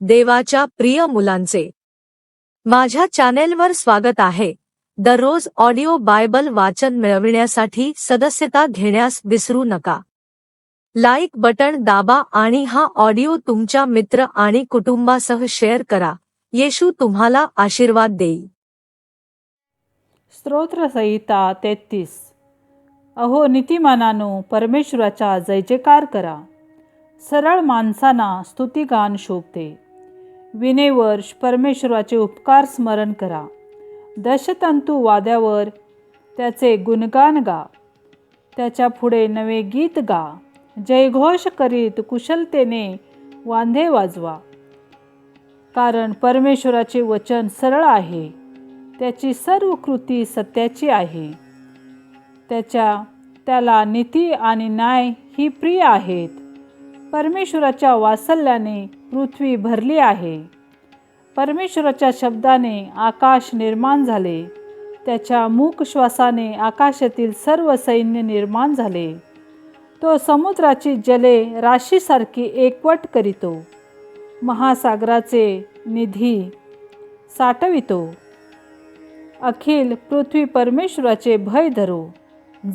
देवाच्या प्रिय मुलांचे. माझ्या चॅनेलवर स्वागत आहे. दररोज ऑडिओ बायबल वाचन मिळविण्यासाठी सदस्यता घेण्यास विसरू नका. लाईक बटण दाबा आणि हा ऑडिओ तुमच्या मित्र आणि कुटुंबासह शेअर करा. येशू तुम्हाला आशीर्वाद देईल. स्तोत्रसंहिता तेहतीस. अहो नीतिमानानो परमेश्वराचा जय जयकार करा. सरळ माणसांना स्तुतिगान शोभते. विनेवर्ष परमेश्वराचे उपकार स्मरण करा. दशतंतू वाद्यावर त्याचे गुणगान गा. त्याच्या पुढे नवे गीत गा. जयघोष करीत कुशलतेने वांधे वाजवा. कारण परमेश्वराचे वचन सरळ आहे. त्याची सर्व कृती सत्याची आहे. त्याच्या त्याला नीती आणि न्याय ही प्रिय आहेत. परमेश्वराच्या वासल्याने पृथ्वी भरली आहे. परमेश्वराच्या शब्दाने आकाश निर्माण झाले. त्याच्या मूक श्वासाने आकाशातील सर्व सैन्य निर्माण झाले. तो समुद्राची जले राशीसारखी एकवट करीतो. महासागराचे निधी साठवितो. अखिल पृथ्वी परमेश्वराचे भय धरो.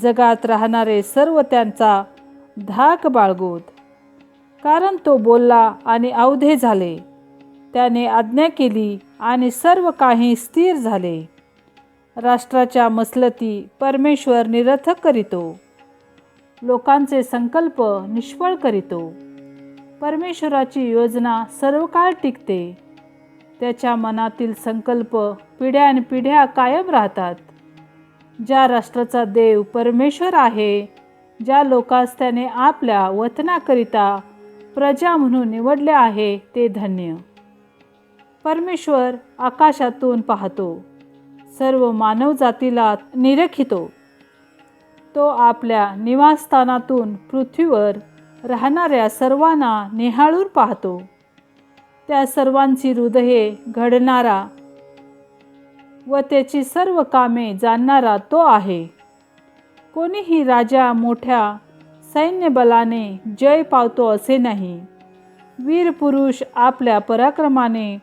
जगात राहणारे सर्व त्यांचा धाक बाळगोत. कारण तो बोलला आणि अवधे झाले. त्याने आज्ञा केली आणि सर्व काही स्थिर झाले. राष्ट्राच्या मसलती परमेश्वर निरर्थक करीतो. लोकांचे संकल्प निष्फळ करीतो. परमेश्वराची योजना सर्व काळ टिकते. त्याच्या मनातील संकल्प पिढ्यानपिढ्या कायम राहतात. ज्या राष्ट्राचा देव परमेश्वर आहे ज्या लोकांस त्याने आपल्या वतनाकरिता प्रजा म्हणून निवडले आहे ते धन्य. परमेश्वर आकाशातून पाहतो सर्व मानवजातीला निरखितो. तो आपल्या निवासस्थानातून पृथ्वीवर राहणाऱ्या सर्वांना निहाळून पाहतो. त्या सर्वांची हृदये घडणारा व त्याची सर्व कामे जाणणारा तो आहे. कोणीही राजा मोठ्या सैन्यबलाने जय पावतो असे नाही. वीर पुरुष आपल्या पराक्रमाने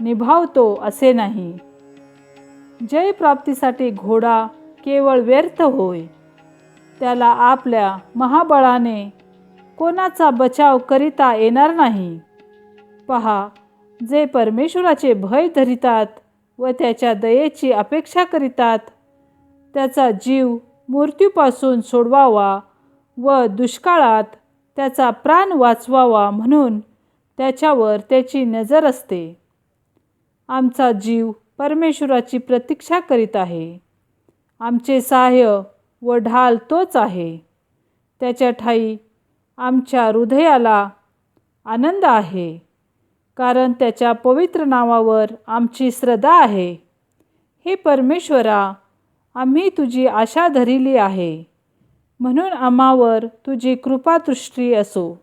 निभावतो असे नाही. जय प्राप्तीसाठी घोडा केवळ व्यर्थ होय. त्याला आपल्या महाबळाने कोणाचा बचाव करिता येणार नाही. पहा जे परमेश्वराचे भय धरितात व त्याच्या दयेची अपेक्षा करीतात त्याचा जीव मृत्यूपासून सोडवावा व दुष्काळात त्याचा प्राण वाचवावा म्हणून त्याच्यावर त्याची नजर असते. आमचा जीव परमेश्वराची प्रतीक्षा करीत आहे. आमचे सहाय्य व ढाल तोच आहे. त्याच्या ठाई आमच्या हृदयाला आनंद आहे. कारण त्याच्या पवित्र नावावर आमची श्रद्धा आहे. हे परमेश्वरा आम्ही तुझी आशा धरिली आहे. म्हणून आम्हावर तुझी कृपादृष्टी असो.